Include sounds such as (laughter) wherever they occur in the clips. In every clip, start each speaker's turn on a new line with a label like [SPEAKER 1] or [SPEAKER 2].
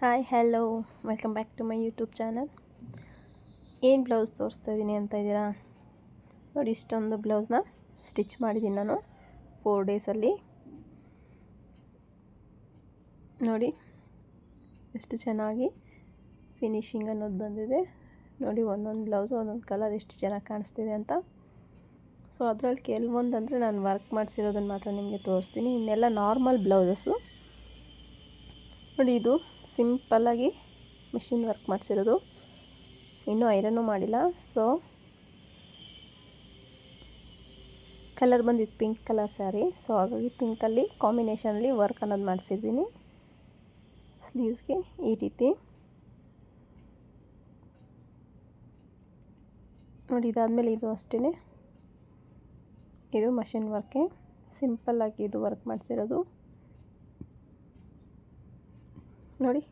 [SPEAKER 1] Hi, hello, welcome back to my YouTube channel. ಏನು blouse ತೋರಿಸ್ತಾ ಇದ್ದೀನಿ ಅಂತ ಇದ್ದೀರಾ? ನೋಡಿ, ಇಷ್ಟೊಂದು ಬ್ಲೌಸ್ನ ಸ್ಟಿಚ್ ಮಾಡಿದ್ದೀನಿ ನಾನು ಫೋರ್ ಡೇಸಲ್ಲಿ ನೋಡಿ, ಎಷ್ಟು ಚೆನ್ನಾಗಿ ಫಿನಿಶಿಂಗ್ ಅನ್ನೋದು ಬಂದಿದೆ. ನೋಡಿ, ಒಂದೊಂದು ಬ್ಲೌಸು, ಒಂದೊಂದು ಕಲರ್ ಎಷ್ಟು ಚೆನ್ನಾಗಿ ಕಾಣಿಸ್ತಿದೆ ಅಂತ. ಸೊ ಅದರಲ್ಲಿ ಕೆಲವೊಂದು ಅಂದರೆ ನಾನು ವರ್ಕ್ ಮಾಡಿಸಿರೋದನ್ನು ಮಾತ್ರ ನಿಮಗೆ ತೋರಿಸ್ತೀನಿ. ಇನ್ನೆಲ್ಲ ನಾರ್ಮಲ್ ಬ್ಲೌಸಸ್ಸು. ನೋಡಿ, ಇದು ಸಿಂಪಲ್ಲಾಗಿ ಮಿಷಿನ್ ವರ್ಕ್ ಮಾಡಿಸಿರೋದು. ಇನ್ನೂ ಐರನ್ನು ಮಾಡಿಲ್ಲ. ಸೊ ಕಲರ್ ಬಂದಿದ್ದು ಪಿಂಕ್ ಕಲರ್ ಸ್ಯಾರಿ ಸೊ ಹಾಗಾಗಿ ಪಿಂಕಲ್ಲಿ ಕಾಂಬಿನೇಷನಲ್ಲಿ ವರ್ಕ್ ಅನ್ನೋದು ಮಾಡಿಸಿದ್ದೀನಿ. ಸ್ಲೀವ್ಸ್ಗೆ ಈ ರೀತಿ. ನೋಡಿ, ಇದಾದಮೇಲೆ ಇದು ಅಷ್ಟೇ ಇದು ಮಷಿನ್ ವರ್ಕೆ ಸಿಂಪಲ್ಲಾಗಿ ಇದು ವರ್ಕ್ ಮಾಡಿಸಿರೋದು. ನೋಡಿ.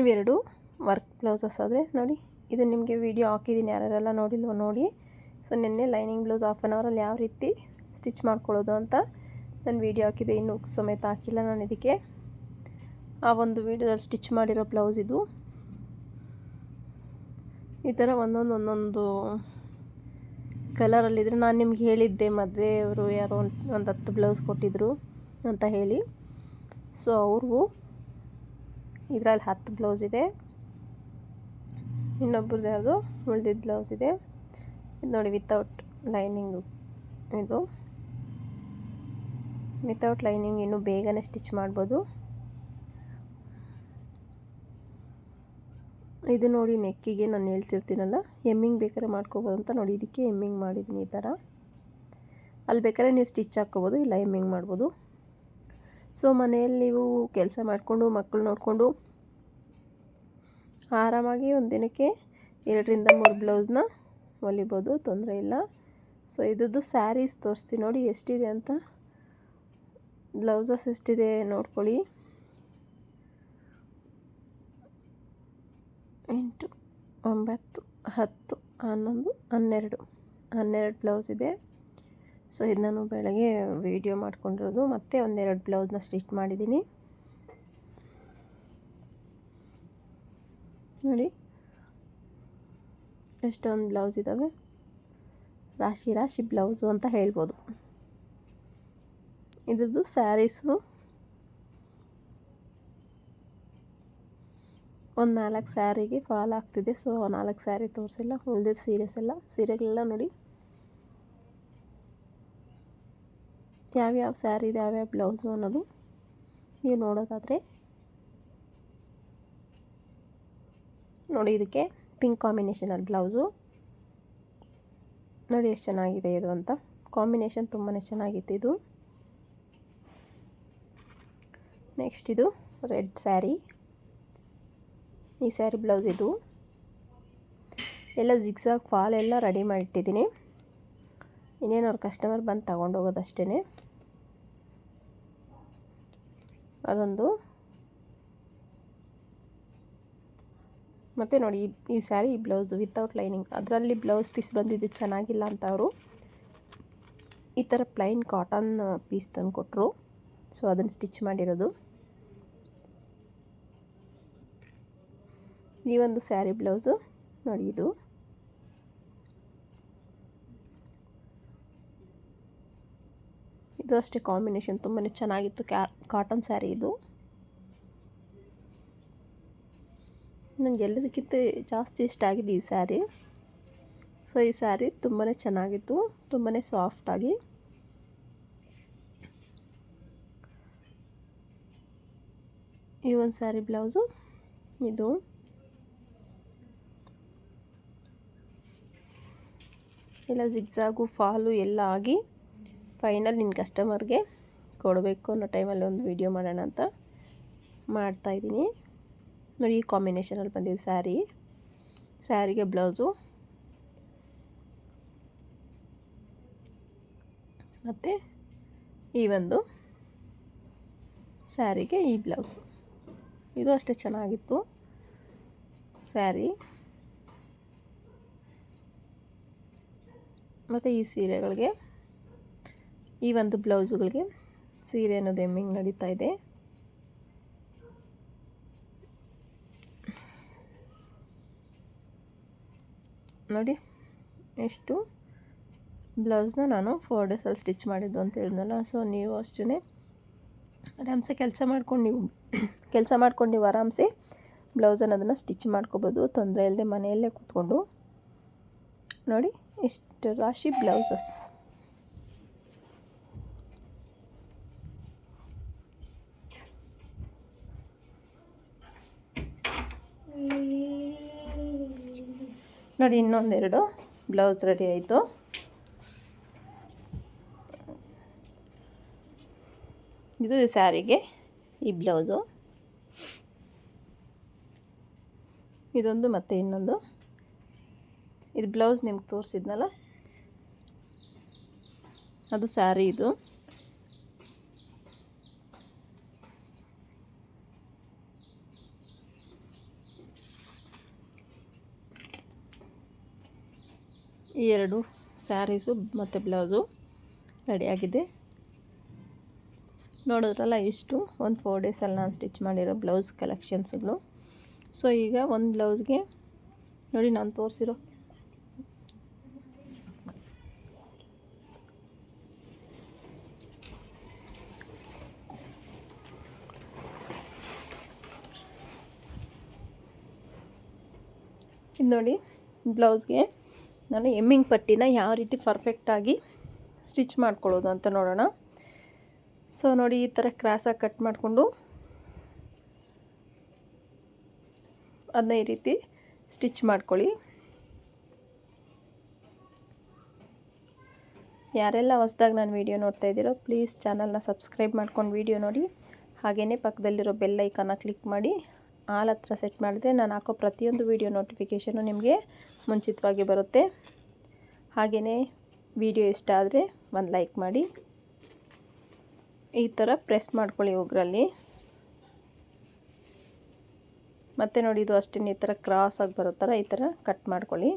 [SPEAKER 1] ಇವೆರಡು ವರ್ಕ್ ಬ್ಲೌಸಸ್ ಆದರೆ ನೋಡಿ, ಇದು ನಿಮಗೆ ವಿಡಿಯೋ ಹಾಕಿದ್ದೀನಿ, ಯಾರ್ಯಾರೆಲ್ಲ ನೋಡಿಲ್ವೋ ನೋಡಿ. ಸೊ ನಿನ್ನೆ ಲೈನಿಂಗ್ ಬ್ಲೌಸ್ ಹಾಫ್ ಆನ್ ಅವರಲ್ಲಿ ಯಾವ ರೀತಿ ಸ್ಟಿಚ್ ಮಾಡ್ಕೊಳ್ಳೋದು ಅಂತ ನಾನು ವೀಡಿಯೋ ಹಾಕಿದೆ. ಇನ್ನೂ ಸಮೇತ ಹಾಕಿಲ್ಲ ನಾನು ಇದಕ್ಕೆ. ಆ ಒಂದು ವೀಡಿಯೋದಲ್ಲಿ ಸ್ಟಿಚ್ ಮಾಡಿರೋ ಬ್ಲೌಸ್ ಇದು. ಈ ಥರ ಒಂದೊಂದು ಒಂದೊಂದು ಕಲರಲ್ಲಿದ್ದರೆ ನಾನು ನಿಮ್ಗೆ ಹೇಳಿದ್ದೆ ಮದುವೆಯವರು ಯಾರೋ ಒಂದು ಒಂದು ಹತ್ತು ಬ್ಲೌಸ್ ಕೊಟ್ಟಿದ್ದರು ಅಂತ ಹೇಳಿ. ಸೊ ಅವ್ರಿಗೂ ಇದರಲ್ಲಿ ಹತ್ತು ಬ್ಲೌಸ್ ಇದೆ. ಇನ್ನೊಬ್ರದ್ದು ಯಾವುದು? ಉಳ್ದಿದ್ದು ಬ್ಲೌಸ್ ಇದೆ. ಇದು ನೋಡಿ ವಿತೌಟ್ ಲೈನಿಂಗು ಇದು. ವಿತೌಟ್ ಲೈನಿಂಗ್ ಇನ್ನೂ ಬೇಗನೆ ಸ್ಟಿಚ್ ಮಾಡ್ಬೋದು. ಇದು ನೋಡಿ ನೆಕ್ಕಿಗೆ ನಾನು ಹೇಳ್ತಿರ್ತೀನಲ್ಲ ಎಮ್ಮಿಂಗ್ ಬೇಕಾದ್ರೆ ಮಾಡ್ಕೋಬೋದು ಅಂತ ನೋಡಿ, ಇದಕ್ಕೆ ಎಮ್ಮಿಂಗ್ ಮಾಡಿದ್ದೀನಿ ಈ ಥರ ಅಲ್ಲಿ ಬೇಕಾದ್ರೆ ನೀವು ಸ್ಟಿಚ್ ಹಾಕ್ಕೋಬೋದು, ಇಲ್ಲ ಎಮ್ಮಿಂಗ್ ಮಾಡ್ಬೋದು. ಸೊ ಮನೆಯಲ್ಲಿ ನೀವು ಕೆಲಸ ಮಾಡಿಕೊಂಡು ಮಕ್ಕಳು ನೋಡಿಕೊಂಡು ಆರಾಮಾಗಿ ಒಂದು ದಿನಕ್ಕೆ ಎರಡರಿಂದ ಮೂರು ಬ್ಲೌಸ್ನ ಹೊಲಿಬೋದು, ತೊಂದರೆ ಇಲ್ಲ. ಸೊ ಇದ್ರದ್ದು ಸ್ಯಾರೀಸ್ ತೋರಿಸ್ತೀನಿ ನೋಡಿ ಎಷ್ಟಿದೆ ಅಂತ. ಬ್ಲೌಸಸ್ ಎಷ್ಟಿದೆ ನೋಡ್ಕೊಳ್ಳಿ. ಎಂಟು, ಒಂಬತ್ತು, ಹತ್ತು, ಹನ್ನೊಂದು, ಹನ್ನೆರಡು ಹನ್ನೆರಡು ಬ್ಲೌಸ್ ಇದೆ. ಸೊ ಇದು ನಾನು ಬೆಳಗ್ಗೆ ವೀಡಿಯೋ ಮಾಡ್ಕೊಂಡಿರೋದು. ಮತ್ತು ಒಂದೆರಡು ಬ್ಲೌಸ್ನ ಸ್ಟಿಚ್ ಮಾಡಿದ್ದೀನಿ. ನೋಡಿ. ಎಷ್ಟೊಂದು ಬ್ಲೌಸ್ ಇದ್ದಾವೆ ರಾಶಿ ರಾಶಿ ಬ್ಲೌಸು ಅಂತ ಹೇಳ್ಬೋದು. ಇದ್ರದ್ದು ಸ್ಯಾರೀಸು ಒಂದು ನಾಲ್ಕು ಸ್ಯಾರಿಗೆ ಫಾಲ್ ಆಗ್ತಿದೆ. ಸೊ ನಾಲ್ಕು ಸ್ಯಾರಿ ತೋರಿಸಿಲ್ಲ. ಉಳ್ದಿದ್ದು ಸೀರೆಸ್ ಎಲ್ಲ. ಸೀರೆಗಳೆಲ್ಲ ನೋಡಿ. ಯಾವ್ಯಾವ ಇದೆ, ಯಾವ್ಯಾವ ಬ್ಲೌಸು ಅನ್ನೋದು ನೀವು ನೋಡೋದಾದರೆ. ನೋಡಿ, ಇದಕ್ಕೆ ಪಿಂಕ್ ಕಾಂಬಿನೇಷನಲ್ಲಿ ಬ್ಲೌಸು. ನೋಡಿ, ಎಷ್ಟು ಚೆನ್ನಾಗಿದೆ ಇದು ಅಂತ. ಕಾಂಬಿನೇಷನ್ ತುಂಬಾ ಚೆನ್ನಾಗಿತ್ತು ಇದು. ನೆಕ್ಸ್ಟ್ ಇದು ರೆಡ್ ಸ್ಯಾರಿ ಈ ಸ್ಯಾರಿ ಬ್ಲೌಸ್ ಇದು. ಎಲ್ಲ ಜಿಗ್ಸಾಗ್ ಫಾಲ್ ಎಲ್ಲ ರೆಡಿ ಮಾಡಿಟ್ಟಿದ್ದೀನಿ. ಇನ್ನೇನು ಅವ್ರ ಕಸ್ಟಮರ್ ಬಂದು ತಗೊಂಡು ಹೋಗೋದಷ್ಟೇ ಅದೊಂದು. ಮತ್ತು ನೋಡಿ, ಈ ಸ್ಯಾರಿ, ಈ ಬ್ಲೌಸ್ ವಿತೌಟ್ ಲೈನಿಂಗ್ ಅದರಲ್ಲಿ ಬ್ಲೌಸ್ ಪೀಸ್ ಬಂದಿದ್ದು ಚೆನ್ನಾಗಿಲ್ಲ ಅಂತ ಅವರು ಈ ಥರ ಪ್ಲೈನ್ ಕಾಟನ್ ಪೀಸ್ ತಂದು ಕೊಟ್ಟರು ಸೊ ಅದನ್ನು ಸ್ಟಿಚ್ ಮಾಡಿರೋದು. ಈ ಒಂದು ಸ್ಯಾರಿ ಬ್ಲೌಸು. ನೋಡಿ ಇದು. ಇದು ಅಷ್ಟೇ ಕಾಂಬಿನೇಷನ್ ತುಂಬಾ ಚೆನ್ನಾಗಿತ್ತು ಕ್ಯಾ, ಕಾಟನ್ ಸ್ಯಾರಿ ಇದು. ನನಗೆ ಎಲ್ಲದಕ್ಕಿಂತ ಜಾಸ್ತಿ ಇಷ್ಟ ಆಗಿದೆ ಈ ಸ್ಯಾರಿ. ಸೊ ಈ ಸ್ಯಾರಿ ತುಂಬಾ ಚೆನ್ನಾಗಿತ್ತು ತುಂಬಾ ಸಾಫ್ಟಾಗಿ ಈ ಒಂದು ಸ್ಯಾರಿ ಬ್ಲೌಸು, ಇದು. ಎಲ್ಲ ಜಿಗ್ಜಾಗು, ಫಾಲು ಎಲ್ಲ ಆಗಿ ಫೈನಲ್ ನಿನ್ನ ಕಸ್ಟಮರ್ಗೆ ಕೊಡಬೇಕು ಅನ್ನೋ ಟೈಮಲ್ಲಿ ಒಂದು ವೀಡಿಯೋ ಮಾಡೋಣ ಅಂತ ಮಾಡ್ತಾಯಿದ್ದೀನಿ ನೋಡಿ, ಈ ಕಾಂಬಿನೇಷನಲ್ಲಿ ಬಂದಿದೆ ಸ್ಯಾರಿ. ಸ್ಯಾರಿಗೆ ಬ್ಲೌಸು. ಮತ್ತು ಈ ಒಂದು ಸ್ಯಾರಿಗೆ ಈ ಬ್ಲೌಸು. ಇದು ಅಷ್ಟೇ ಚೆನ್ನಾಗಿತ್ತು ಸ್ಯಾರಿ. ಮತ್ತು ಈ ಸೀರೆಗಳಿಗೆ ಈ ಒಂದು ಬ್ಲೌಸುಗಳಿಗೆ ಸೀರೆ ಅನ್ನೋದು ಎಮ್ಮಿಂಗ್ ನಡೀತಾ ಇದೆ. ನೋಡಿ, ಎಷ್ಟು ಬ್ಲೌಸ್ನ ನಾನು ಫೋರ್ ಡೇಸಲ್ಲಿ ಸ್ಟಿಚ್ ಮಾಡಿದ್ದು ಅಂತ ಹೇಳಿದ್ನಲ್ಲ, ಸೊ ನೀವು ಅಷ್ಟೇ ಆರಾಮ್ಸೆ ಕೆಲಸ ಮಾಡ್ಕೊಂಡು ನೀವು (coughs) ಕೆಲಸ ಮಾಡ್ಕೊಂಡು ನೀವು ಆರಾಮ್ಸೆ ಬ್ಲೌಸ್ ಅನ್ನೋದನ್ನು ಸ್ಟಿಚ್ ಮಾಡ್ಕೋಬೋದು, ತೊಂದರೆ ಇಲ್ಲದೆ ಮನೆಯಲ್ಲೇ ಕೂತ್ಕೊಂಡು. ನೋಡಿ ಇಷ್ಟು ರಾಶಿ ಬ್ಲೌಸಸ್. ನೋಡಿ, ಇನ್ನೊಂದೆರಡು ಬ್ಲೌಸ್ ರೆಡಿ ಆಯಿತು. ಇದು ಸ್ಯಾರಿಗೆ ಈ ಬ್ಲೌಸು. ಇದೊಂದು ಮತ್ತು ಇನ್ನೊಂದು. ಇದು ಬ್ಲೌಸ್ ನಿಮ್ಗೆ ತೋರಿಸಿದ್ನಲ್ಲ? ಅದು ಸ್ಯಾರಿ ಇದು. ಈ ಎರಡು ಸ್ಯಾರೀಸು ಮತ್ತು ಬ್ಲೌಸು ರೆಡಿಯಾಗಿದೆ. ನೋಡಿದ್ರಲ್ಲ, ಇಷ್ಟು ಒಂದು ಫೋರ್ ಡೇಸಲ್ಲಿ ನಾನು ಸ್ಟಿಚ್ ಮಾಡಿರೋ ಬ್ಲೌಸ್ ಕಲೆಕ್ಷನ್ಸ್ಗಳು. ಸೊ ಈಗ ಒಂದು ಬ್ಲೌಸ್ಗೆ ನೋಡಿ ನಾನು ತೋರಿಸಿರೋ. ಇದು ನೋಡಿ ಬ್ಲೌಸ್ಗೆ ನಾನು ಎಮ್ಮಿಂಗ್ ಪಟ್ಟಿನ ಯಾವ ರೀತಿ ಪರ್ಫೆಕ್ಟಾಗಿ ಸ್ಟಿಚ್ ಮಾಡ್ಕೊಳ್ಳೋದು ಅಂತ ನೋಡೋಣ. ಸೊ ನೋಡಿ ಈ ಥರ ಕ್ರಾಸಾಗಿ ಕಟ್ ಮಾಡಿಕೊಂಡು ಅದನ್ನ ಈ ರೀತಿ ಸ್ಟಿಚ್ ಮಾಡ್ಕೊಳ್ಳಿ. ಯಾರೆಲ್ಲ ಹೊಸ್ದಾಗಿ ನಾನು ವೀಡಿಯೋ ನೋಡ್ತಾ ಇದ್ದೀರೋ ಪ್ಲೀಸ್ ಚಾನಲ್ನ ಸಬ್ಸ್ಕ್ರೈಬ್ ಮಾಡ್ಕೊಂಡು ವೀಡಿಯೋ ನೋಡಿ. ಹಾಗೆಯೇ ಪಕ್ಕದಲ್ಲಿರೋ ಬೆಲ್ ಐಕನ್ನ ಕ್ಲಿಕ್ ಮಾಡಿ. ಆಲ್ ಹತ್ರ ಸೆಟ್ ಮಾಡಿದ್ರೆ ನಾನು ಹಾಕೋ ಪ್ರತಿಯೊಂದು ವೀಡಿಯೋ ನೋಟಿಫಿಕೇಷನು ನಿಮಗೆ ಮುಂಚಿತವಾಗಿ ಬರುತ್ತೆ. ಹಾಗೆಯೇ ವಿಡಿಯೋ ಇಷ್ಟ ಆದರೆ ಒಂದು ಲೈಕ್ ಮಾಡಿ. ಈ ಥರ ಪ್ರೆಸ್ ಮಾಡ್ಕೊಳ್ಳಿ ಉಗ್ರಲ್ಲಿ. ಮತ್ತು ನೋಡಿ ಇದು ಅಷ್ಟೇ ಈ ಥರ ಕ್ರಾಸಾಗಿ ಬರೋ ಥರ ಈ ಥರ ಕಟ್ ಮಾಡ್ಕೊಳ್ಳಿ.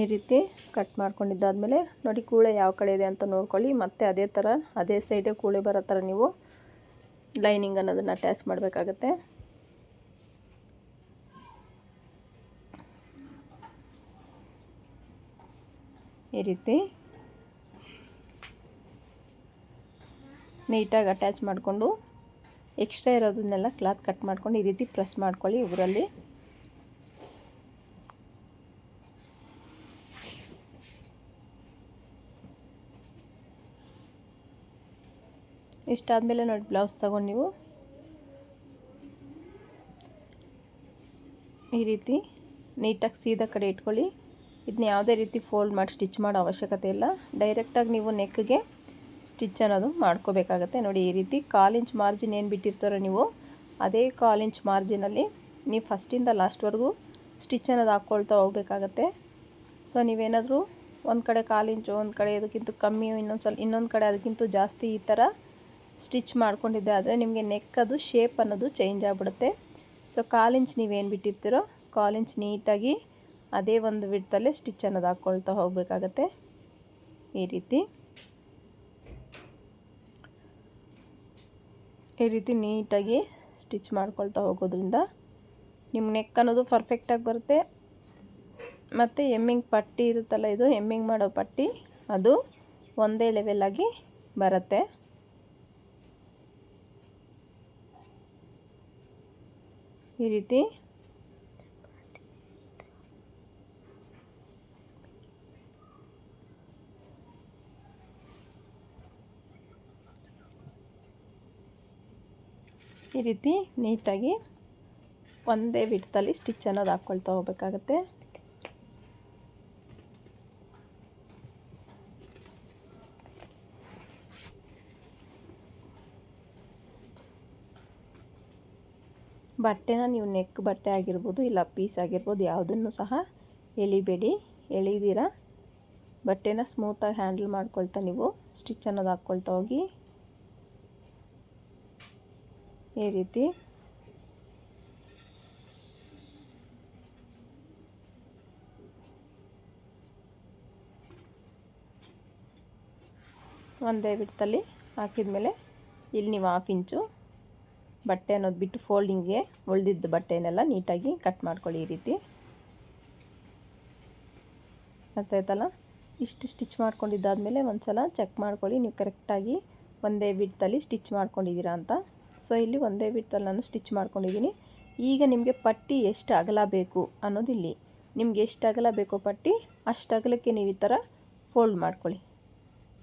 [SPEAKER 1] ಈ ರೀತಿ ಕಟ್ ಮಾಡ್ಕೊಂಡಿದ್ದಾದಮೇಲೆ ನೋಡಿ ಕೂಳೆ ಯಾವ ಕಡೆ ಇದೆ ಅಂತ ನೋಡ್ಕೊಳ್ಳಿ. ಮತ್ತು ಅದೇ ಥರ, ಅದೇ ಸೈಡೇ ಕೂಳೆ ಬರೋ ಥರ ನೀವು ಲೈನಿಂಗ್ ಅನ್ನೋದನ್ನು ಅಟ್ಯಾಚ್ ಮಾಡಬೇಕಾಗತ್ತೆ. ಈ ರೀತಿ ನೀಟಾಗಿ ಅಟ್ಯಾಚ್ ಮಾಡಿಕೊಂಡು ಎಕ್ಸ್ಟ್ರಾ ಇರೋದನ್ನೆಲ್ಲ ಕ್ಲಾತ್ ಕಟ್ ಮಾಡ್ಕೊಂಡು ಈ ರೀತಿ ಪ್ರೆಸ್ ಮಾಡ್ಕೊಳ್ಳಿ ಇವರಲ್ಲಿ ಇಷ್ಟಾದಮೇಲೆ ನೋಡಿ, ಬ್ಲೌಸ್ ತಗೊಂಡು ನೀವು. ಈ ರೀತಿ ನೀಟಾಗಿ ಸೀದಾ ಕಡೆ ಇಟ್ಕೊಳ್ಳಿ. ಇದನ್ನ ಯಾವುದೇ ರೀತಿ ಫೋಲ್ಡ್ ಮಾಡಿ ಸ್ಟಿಚ್ ಮಾಡೋ ಅವಶ್ಯಕತೆ ಇಲ್ಲ. ಡೈರೆಕ್ಟಾಗಿ ನೀವು ನೆಕ್ಗೆ ಸ್ಟಿಚ್ ಅನ್ನೋದು ಮಾಡ್ಕೋಬೇಕಾಗತ್ತೆ. ನೋಡಿ, ಈ ರೀತಿ ಕಾಲಿಂಚ್ ಮಾರ್ಜಿನ್ ಏನು ಬಿಟ್ಟಿರ್ತಾರೋ ನೀವು, ಅದೇ ಕಾಲಿಂಚ್ ಮಾರ್ಜಿನಲ್ಲಿ ನೀವು ಫಸ್ಟಿಂದ ಲಾಸ್ಟ್ವರೆಗೂ ಸ್ಟಿಚ್ ಅನ್ನೋದು ಹಾಕ್ಕೊಳ್ತಾ ಹೋಗ್ಬೇಕಾಗತ್ತೆ. ಸೊ ನೀವೇನಾದರೂ ಒಂದು ಕಡೆ ಕಾಲಿಂಚು ಒಂದು ಕಡೆ ಅದಕ್ಕಿಂತ ಕಮ್ಮಿ ಇನ್ನೊಂದು ಸ್ವಲ್ಪ ಇನ್ನೊಂದು ಕಡೆ ಅದಕ್ಕಿಂತ ಜಾಸ್ತಿ ಈ ಥರ ಸ್ಟಿಚ್ ಮಾಡ್ಕೊಂಡಿದ್ದೆ, ಆದರೆ ನಿಮಗೆ ನೆಕ್ ಅದು ಶೇಪ್ ಅನ್ನೋದು ಚೇಂಜ್ ಆಗಿಬಿಡುತ್ತೆ. ಸೊ ಕಾಲಿಂಚ್ ನೀವೇನು ಬಿಟ್ಟಿರ್ತೀರೋ ಕಾಲಿಂಚ್ ನೀಟಾಗಿ ಅದೇ ಒಂದು ವಿಡ್ತಲ್ಲೇ ಸ್ಟಿಚ್ ಅನ್ನೋದು ಹಾಕ್ಕೊಳ್ತಾ ಹೋಗಬೇಕಾಗತ್ತೆ. ಈ ರೀತಿ. ಈ ರೀತಿ ನೀಟಾಗಿ ಸ್ಟಿಚ್ ಮಾಡ್ಕೊಳ್ತಾ ಹೋಗೋದ್ರಿಂದ ನಿಮ್ಮ ನೆಕ್ ಅನ್ನೋದು ಪರ್ಫೆಕ್ಟಾಗಿ ಬರುತ್ತೆ. ಮತ್ತು ಎಮ್ಮಿಂಗ್ ಪಟ್ಟಿ ಇರುತ್ತಲ್ಲ, ಇದು ಎಮ್ಮಿಂಗ್ ಮಾಡೋ ಪಟ್ಟಿ, ಅದು ಒಂದೇ ಲೆವೆಲ್ಲಾಗಿ ಬರುತ್ತೆ. ಈ ರೀತಿ. ಈ ರೀತಿ ನೀಟಾಗಿ ಒಂದೇ ವಿಡ್ತಲ್ಲಿ ಸ್ಟಿಚ್ ಅನ್ನೋದು ಹಾಕ್ಕೊಳ್ತಾ ಹೋಗ್ಬೇಕಾಗತ್ತೆ. ಬಟ್ಟೆನ ನೀವು ನೆಕ್ ಬಟ್ಟೆ ಆಗಿರ್ಬೋದು ಇಲ್ಲ ಪೀಸ್ ಆಗಿರ್ಬೋದು ಯಾವುದನ್ನು ಸಹ ಎಳಿಬೇಡಿ. ಎಳಿದಿರ? ಬಟ್ಟೆನ ಸ್ಮೂತಾಗಿ ಹ್ಯಾಂಡಲ್ ಮಾಡ್ಕೊಳ್ತಾ ನೀವು. ಸ್ಟಿಚ್ ಅನ್ನೋದು ಹಾಕ್ಕೊಳ್ತಾ ಹೋಗಿ. ಈ ರೀತಿ. ಒಂದೇ ಬಿಟ್ಟಲ್ಲಿ ಹಾಕಿದ ಮೇಲೆ ಇಲ್ಲಿ ನೀವು ಹಾಫ್ ಇಂಚು ಬಟ್ಟೆ ಅನ್ನೋದು ಬಿಟ್ಟು ಫೋಲ್ಡಿಂಗ್ಗೆ ಉಳಿದಿದ್ದ ಬಟ್ಟೆನೆಲ್ಲ ನೀಟಾಗಿ ಕಟ್ ಮಾಡ್ಕೊಳ್ಳಿ ಈ ರೀತಿ. ಗೊತ್ತಾಯ್ತಲ್ಲ ಇಷ್ಟು ಸ್ಟಿಚ್ ಮಾಡ್ಕೊಂಡಿದ್ದಾದಮೇಲೆ ಒಂದು ಸಲ ಚೆಕ್ ಮಾಡ್ಕೊಳ್ಳಿ. ನೀವು ಕರೆಕ್ಟಾಗಿ ಒಂದೇ ಬಿಡ್ತಲ್ಲಿ ಸ್ಟಿಚ್ ಮಾಡ್ಕೊಂಡಿದ್ದೀರಾ ಅಂತ. ಸೊ ಇಲ್ಲಿ ಒಂದೇ ಬಿಡ್ತಲ್ಲಿ ನಾನು ಸ್ಟಿಚ್ ಮಾಡ್ಕೊಂಡಿದ್ದೀನಿ. ಈಗ ನಿಮಗೆ ಪಟ್ಟಿ ಎಷ್ಟು ಅಗಲ ಬೇಕು ಅನ್ನೋದು ಇಲ್ಲಿ. ನಿಮ್ಗೆ ಎಷ್ಟು ಅಗಲ ಬೇಕೋ ಪಟ್ಟಿ ಅಷ್ಟು ಅಗಲಕ್ಕೆ ನೀವು ಈ ಥರ ಫೋಲ್ಡ್ ಮಾಡ್ಕೊಳ್ಳಿ.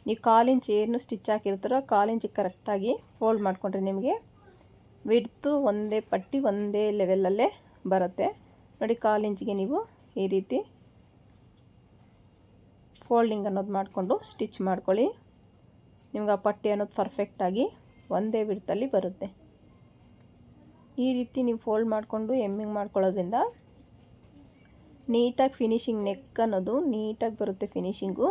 [SPEAKER 1] ನೀವು ಕಾಲಿಂಚ್ ಏನು ಸ್ಟಿಚ್ ಹಾಕಿರ್ತಾರೋ ಕಾಲಿಂಚಿಗೆ ಕರೆಕ್ಟಾಗಿ ಫೋಲ್ಡ್ ಮಾಡಿಕೊಂಡ್ರೆ ನಿಮಗೆ ವಿಡ್ತು ಒಂದೇ ಪಟ್ಟಿ ಒಂದೇ ಲೆವೆಲಲ್ಲೇ ಬರುತ್ತೆ. ನೋಡಿ ಕಾಲು ಇಂಚಿಗೆ ನೀವು ಈ ರೀತಿ ಫೋಲ್ಡಿಂಗ್ ಅನ್ನೋದು ಮಾಡಿಕೊಂಡು ಸ್ಟಿಚ್ ಮಾಡ್ಕೊಳ್ಳಿ. ನಿಮ್ಗೆ ಆ ಪಟ್ಟಿ ಅನ್ನೋದು ಪರ್ಫೆಕ್ಟಾಗಿ ಒಂದೇ ವಿಡ್ತಲ್ಲಿ ಬರುತ್ತೆ. ಈ ರೀತಿ ನೀವು ಫೋಲ್ಡ್ ಮಾಡಿಕೊಂಡು ಎಮ್ಮಿಂಗ್ ಮಾಡ್ಕೊಳ್ಳೋದ್ರಿಂದ ನೀಟಾಗಿ ಫಿನಿಶಿಂಗ್ ನೆಕ್ ಅನ್ನೋದು ನೀಟಾಗಿ ಬರುತ್ತೆ ಫಿನಿಶಿಂಗು.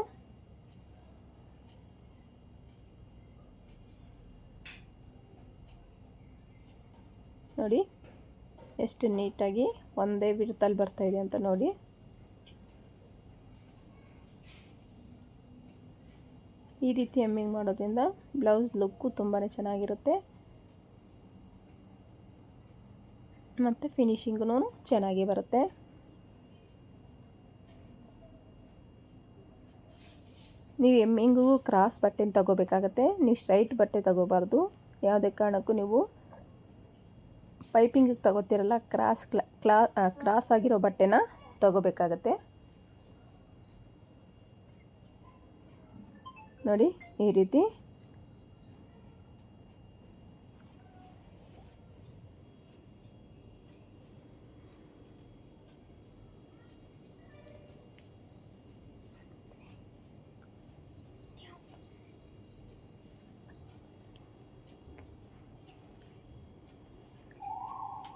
[SPEAKER 1] ನೋಡಿ. ಎಷ್ಟು ನೀಟಾಗಿ ಒಂದೇ ಬಿಡ್ತಲ್ಲಿ ಇದೆ ಅಂತ ನೋಡಿ. ಈ ರೀತಿ ಎಮ್ಮಿಂಗ್ ಮಾಡೋದ್ರಿಂದ ಬ್ಲೌಸ್ ಲುಕ್ಕು ತುಂಬಾ ಚೆನ್ನಾಗಿರುತ್ತೆ. ಮತ್ತು ಫಿನಿಶಿಂಗೂ ಚೆನ್ನಾಗಿ ಬರುತ್ತೆ. ನೀವು ಎಮ್ಮಿಂಗು ಕ್ರಾಸ್ ಬಟ್ಟೆನ ತಗೋಬೇಕಾಗತ್ತೆ. ನೀವು ಸ್ಟ್ರೈಟ್ ಬಟ್ಟೆ ತಗೋಬಾರ್ದು. ಯಾವುದೇ ಕಾರಣಕ್ಕೂ ನೀವು ಪೈಪಿಂಗಿಗೆ ತಗೋತಿರಲ್ಲ ಕ್ರಾಸ್ ಕ್ಲಾ ಕ್ರಾಸ್ ಆಗಿರೋ ಬಟ್ಟೆನ ತಗೋಬೇಕಾಗತ್ತೆ. ನೋಡಿ ಈ ರೀತಿ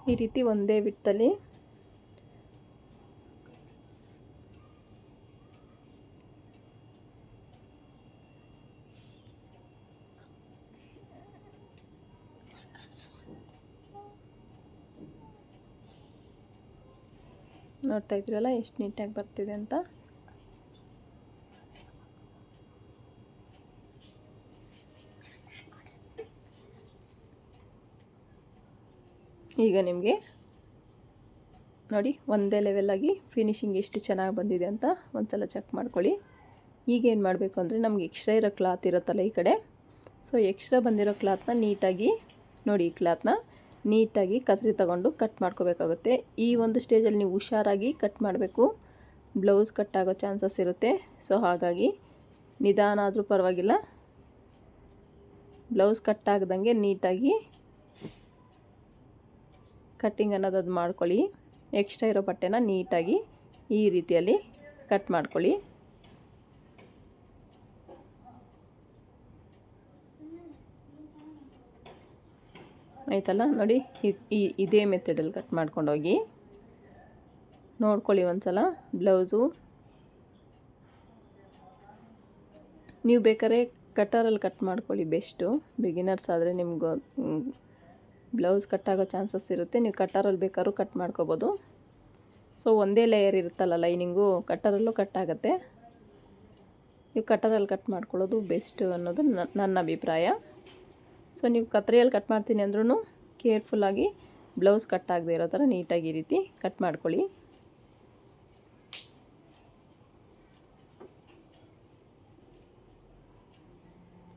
[SPEAKER 1] ಈ ರೀತಿ ಒಂದೇ ಬಿಟ್ಟಲ್ಲಿ ನೋಡ್ತಾ ಇದ್ದೀರಲ್ಲ ಎಷ್ಟು ನೀಟಾಗಿ ಬರ್ತಿದೆ ಅಂತ. ಈಗ ನಿಮಗೆ ನೋಡಿ ಒಂದೇ ಲೆವೆಲ್ಲಾಗಿ ಫಿನಿಶಿಂಗ್ ಎಷ್ಟು ಚೆನ್ನಾಗಿ ಬಂದಿದೆ ಅಂತ ಒಂದು ಸಲ ಚೆಕ್ ಮಾಡ್ಕೊಳ್ಳಿ. ಈಗ ಏನು ಮಾಡಬೇಕು ಅಂದರೆ ನಮ್ಗೆ ಎಕ್ಸ್ಟ್ರಾ ಇರೋ ಕ್ಲಾತ್ ಇರುತ್ತಲ್ಲ ಈ ಕಡೆ. ಸೊ ಎಕ್ಸ್ಟ್ರಾ ಬಂದಿರೋ ಕ್ಲಾತ್ನ ನೀಟಾಗಿ ನೋಡಿ ಈ ಕ್ಲಾತ್ನ ನೀಟಾಗಿ ಕತ್ರಿ ತಗೊಂಡು ಕಟ್ ಮಾಡ್ಕೋಬೇಕಾಗುತ್ತೆ. ಈ ಒಂದು ಸ್ಟೇಜಲ್ಲಿ ನೀವು ಹುಷಾರಾಗಿ ಕಟ್ ಮಾಡಬೇಕು. ಬ್ಲೌಸ್ ಕಟ್ ಆಗೋ ಚಾನ್ಸಸ್ ಇರುತ್ತೆ. ಸೊ ಹಾಗಾಗಿ ನಿಧಾನ ಆದರೂ ಪರವಾಗಿಲ್ಲ. ಬ್ಲೌಸ್ ಕಟ್ ಆಗದಂಗೆ ನೀಟಾಗಿ ಕಟ್ಟಿಂಗ್ ಅನ್ನೋದು ಅದು ಮಾಡ್ಕೊಳ್ಳಿ. ಎಕ್ಸ್ಟ್ರಾ ಇರೋ ಬಟ್ಟೆನ ನೀಟಾಗಿ ಈ ರೀತಿಯಲ್ಲಿ ಕಟ್ ಮಾಡ್ಕೊಳ್ಳಿ. ಆಯ್ತಲ್ಲ? ನೋಡಿ ಈ, ಇದೇ ಮೆಥಡಲ್ಲಿ ಕಟ್ ಮಾಡ್ಕೊಂಡೋಗಿ. ನೋಡ್ಕೊಳ್ಳಿ ಒಂದು ಸಲ ಬ್ಲೌಸು. ನೀವು ಬೇಕಾದ್ರೆ ಕಟ್ಟರಲ್ಲಿ ಕಟ್ ಮಾಡ್ಕೊಳ್ಳಿ ಬೆಸ್ಟು. ಬಿಗಿನರ್ಸ್ ಆದರೆ ನಿಮ್ಗೆ ಬ್ಲೌಸ್ ಕಟ್ಟಾಗೋ ಚಾನ್ಸಸ್ ಇರುತ್ತೆ. ನೀವು ಕಟ್ಟರಲ್ಲಿ ಬೇಕಾದ್ರೂ ಕಟ್ ಮಾಡ್ಕೋಬೋದು. ಸೊ ಒಂದೇ ಲೇಯರ್ ಇರುತ್ತಲ್ಲ ಲೈನಿಂಗು ಕಟ್ಟರಲ್ಲೂ ಕಟ್ ಆಗುತ್ತೆ. ನೀವು ಕಟ್ಟರಲ್ಲಿ ಕಟ್ ಮಾಡ್ಕೊಳ್ಳೋದು ಬೆಸ್ಟ್ ಅನ್ನೋದು ನನ್ನ ಅಭಿಪ್ರಾಯ. ಸೊ ನೀವು ಕತ್ರಿಯಲ್ಲಿ ಕಟ್ ಮಾಡ್ತೀನಿ ಅಂದ್ರೂ ಕೇರ್ಫುಲ್ಲಾಗಿ ಬ್ಲೌಸ್ ಕಟ್ ಆಗದೆ ಇರೋ ಥರ ನೀಟಾಗಿ ಈ ರೀತಿ ಕಟ್ ಮಾಡ್ಕೊಳ್ಳಿ.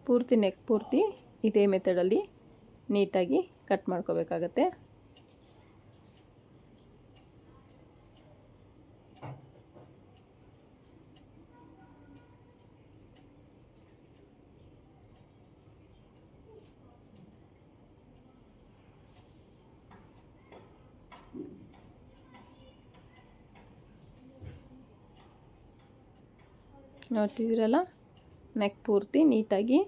[SPEAKER 1] ಪೂರ್ತಿ ನೆಕ್ ಪೂರ್ತಿ ಇದೇ ಮೆಥಡಲ್ಲಿ ನೀಟಾಗಿ ಕಟ್ ಮಾಡ್ಕೋಬೇಕಾಗತ್ತೆ. ನೋಡ್ತಿದ್ದೀರಲ್ಲ? ನೆಕ್ ಪೂರ್ತಿ ನೀಟಾಗಿ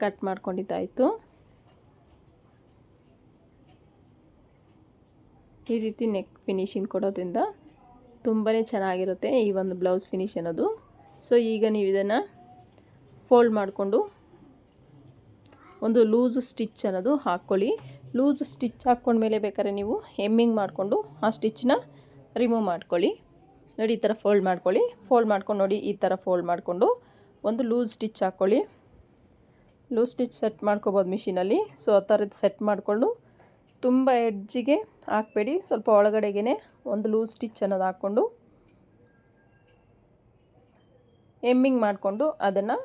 [SPEAKER 1] ಕಟ್ ಮಾಡ್ಕೊಂಡಿದ್ದಾಯಿತು. ಈ ರೀತಿ ನೆಕ್ ಫಿನಿಶಿಂಗ್ ಕೊಡೋದ್ರಿಂದ ತುಂಬಾ ಚೆನ್ನಾಗಿರುತ್ತೆ ಈ ಒಂದು ಬ್ಲೌಸ್ ಫಿನಿಶ್ ಅನ್ನೋದು. ಸೊ ಈಗ ನೀವು ಇದನ್ನು ಫೋಲ್ಡ್ ಮಾಡಿಕೊಂಡು ಒಂದು ಲೂಸ್ ಸ್ಟಿಚ್ ಅನ್ನೋದು ಹಾಕ್ಕೊಳ್ಳಿ. ಲೂಸ್ ಸ್ಟಿಚ್ ಹಾಕ್ಕೊಂಡ್ಮೇಲೆ ಬೇಕಾದ್ರೆ ನೀವು ಹೆಮ್ಮಿಂಗ್ ಮಾಡಿಕೊಂಡು ಆ ಸ್ಟಿಚ್ನ ರಿಮೂವ್ ಮಾಡ್ಕೊಳ್ಳಿ. ನೋಡಿ, ಈ ಥರ ಫೋಲ್ಡ್ ಮಾಡ್ಕೊಳ್ಳಿ. ಫೋಲ್ಡ್ ಮಾಡ್ಕೊಂಡು ನೋಡಿ, ಈ ಥರ ಫೋಲ್ಡ್ ಮಾಡಿಕೊಂಡು ಒಂದು ಲೂಸ್ ಸ್ಟಿಚ್ ಹಾಕ್ಕೊಳ್ಳಿ. ಲೂಸ್ ಸ್ಟಿಚ್ ಸೆಟ್ ಮಾಡ್ಕೋಬೋದು ಮಿಷಿನಲ್ಲಿ ಸೊ ಆ ಥರದ್ದು ಸೆಟ್ ಮಾಡಿಕೊಂಡು ತುಂಬ ಎಡ್ಜಿಗೆ ಹಾಕಬೇಡಿ. ಸ್ವಲ್ಪ ಒಳಗಡೆಗೆ ಒಂದು ಲೂಸ್ ಸ್ಟಿಚ್ ಅನ್ನೋದು ಹಾಕ್ಕೊಂಡು ಎಮ್ಮಿಂಗ್ ಮಾಡಿಕೊಂಡು ಅದನ್ನು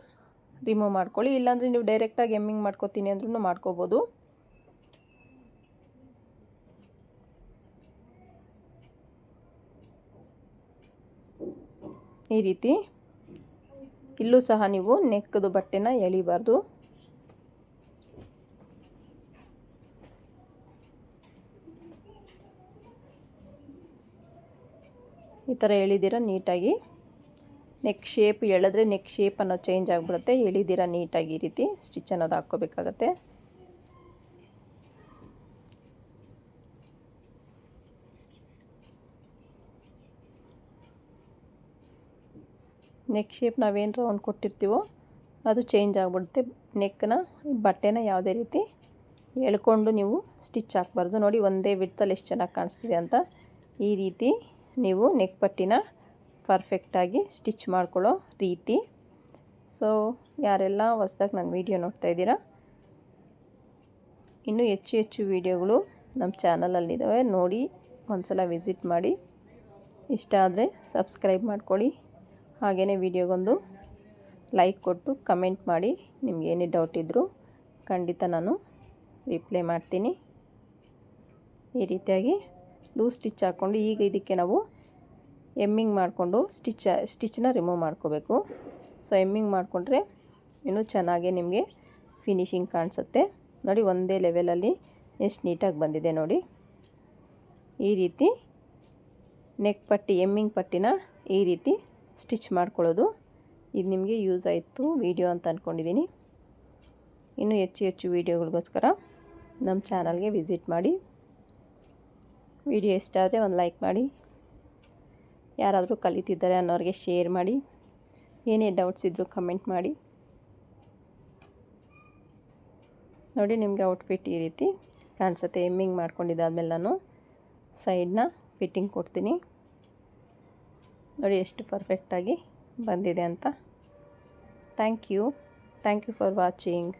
[SPEAKER 1] ರಿಮೂವ್ ಮಾಡ್ಕೊಳ್ಳಿ. ಇಲ್ಲಾಂದರೆ ನೀವು ಡೈರೆಕ್ಟಾಗಿ ಎಮ್ಮಿಂಗ್ ಮಾಡ್ಕೋತೀನಿ ಅಂದ್ರೂ ಮಾಡ್ಕೋಬೋದು. ಈ ರೀತಿ ಇಲ್ಲೂ ಸಹ ನೀವು ನೆಕ್ಕದು ಬಟ್ಟೆನ ಎಳಿಬಾರ್ದು. ಥರ ಎಳಿದಿರ ನೀಟಾಗಿ. ನೆಕ್ ಶೇಪ್ ಎಳೆದ್ರೆ ನೆಕ್ ಶೇಪ್ ಅನ್ನೋ ಚೇಂಜ್ ಆಗಿಬಿಡುತ್ತೆ. ಎಳಿದಿರ ನೀಟಾಗಿ ಈ ರೀತಿ ಸ್ಟಿಚ್ ಅನ್ನೋದು ಹಾಕ್ಕೋಬೇಕಾಗತ್ತೆ. ನೆಕ್ ಶೇಪ್ ನಾವೇನು ರೌಂಡ್ ಕೊಟ್ಟಿರ್ತೀವೋ ಅದು ಚೇಂಜ್ ಆಗಿಬಿಡುತ್ತೆ. ನೆಕ್ನ ಬಟ್ಟೆನ ಯಾವುದೇ ರೀತಿ ಎಳ್ಕೊಂಡು ನೀವು ಸ್ಟಿಚ್ ಹಾಕ್ಬಾರ್ದು. ನೋಡಿ ಒಂದೇ ವಿಡ್ತಲ್ಲಿ ಎಷ್ಟು ಚೆನ್ನಾಗಿ ಕಾಣಿಸ್ತಿದೆ ಅಂತ ಈ ರೀತಿ ನೀವು ನೆಕ್ ಪಟ್ಟಿನ ಪರ್ಫೆಕ್ಟಾಗಿ ಸ್ಟಿಚ್ ಮಾಡ್ಕೊಳ್ಳೋ ರೀತಿ. ಸೊ ಯಾರೆಲ್ಲ ಹೊಸ್ದಾಗಿ ನನ್ನ ವೀಡಿಯೋ ನೋಡ್ತಾ ಇದ್ದೀರಾ, ಇನ್ನೂ ಹೆಚ್ಚು ಹೆಚ್ಚು ವೀಡಿಯೋಗಳು ನಮ್ಮ ಚಾನಲಲ್ಲಿದ್ದಾವೆ, ನೋಡಿ ಒಂದ್ಸಲ ವಿಸಿಟ್ ಮಾಡಿ. ಇಷ್ಟ ಆದರೆ ಸಬ್ಸ್ಕ್ರೈಬ್ ಮಾಡ್ಕೊಳ್ಳಿ. ಹಾಗೆಯೇ ವಿಡಿಯೋಗೊಂದು ಲೈಕ್ ಕೊಟ್ಟು ಕಮೆಂಟ್ ಮಾಡಿ, ನಿಮ್ಗೆ ಏನೇ ಡೌಟ್ ಇದ್ದರೂ ಖಂಡಿತ ನಾನು ರಿಪ್ಲೈ ಮಾಡ್ತೀನಿ. ಈ ರೀತಿಯಾಗಿ ಲೂಸ್ ಸ್ಟಿಚ್ ಹಾಕ್ಕೊಂಡು ಈಗ ಇದಕ್ಕೆ ನಾವು ಎಮ್ಮಿಂಗ್ ಮಾಡಿಕೊಂಡು ಸ್ಟಿಚ್ ಸ್ಟಿಚ್ನ ರಿಮೂವ್ ಮಾಡ್ಕೋಬೇಕು. ಸೊ ಎಮ್ಮಿಂಗ್ ಮಾಡಿಕೊಂಡ್ರೆ ಇನ್ನೂ ಚೆನ್ನಾಗಿ ನಿಮಗೆ ಫಿನಿಶಿಂಗ್ ಕಾಣಿಸುತ್ತೆ. ನೋಡಿ, ಒಂದೇ ಲೆವೆಲಲ್ಲಿ ಎಷ್ಟು ನೀಟಾಗಿ ಬಂದಿದೆ ನೋಡಿ. ಈ ರೀತಿ ನೆಕ್ ಪಟ್ಟಿ, ಎಮ್ಮಿಂಗ್ ಪಟ್ಟಿನ ಈ ರೀತಿ ಸ್ಟಿಚ್ ಮಾಡ್ಕೊಳ್ಳೋದು. ಇದು ನಿಮಗೆ ಯೂಸ್ ಆಯಿತು ವಿಡಿಯೋ ಅಂತ ಅಂದ್ಕೊಂಡಿದ್ದೀನಿ ಇನ್ನೂ ಹೆಚ್ಚು ಹೆಚ್ಚು ವೀಡಿಯೋಗಳಿಗೋಸ್ಕರ ನಮ್ಮ ಚಾನಲ್ಗೆ ವಿಸಿಟ್ ಮಾಡಿ. ವಿಡಿಯೋ ಇಷ್ಟ ಆದರೆ ಒಂದು ಲೈಕ್ ಮಾಡಿ. ಯಾರಾದರೂ ಕಲಿತಿದ್ದಾರೆ ಅನ್ನೋರಿಗೆ ಶೇರ್ ಮಾಡಿ. ಏನೇ ಡೌಟ್ಸ್ ಇದ್ದರೂ ಕಮೆಂಟ್ ಮಾಡಿ. ನೋಡಿ ನಿಮಗೆ ಔಟ್ಫಿಟ್ ಈ ರೀತಿ ಕಾಣಿಸುತ್ತೆ. ಎಮ್ಮಿಂಗ್ ಮಾಡ್ಕೊಂಡಿದ್ದಾದಮೇಲೆ ನಾನು ಸೈಡ್ನ ಫಿಟ್ಟಿಂಗ್ ಕೊಡ್ತೀನಿ. ನೋಡಿ ಎಷ್ಟು ಪರ್ಫೆಕ್ಟಾಗಿ ಬಂದಿದೆ ಅಂತ. Thank you. Thank you for watching.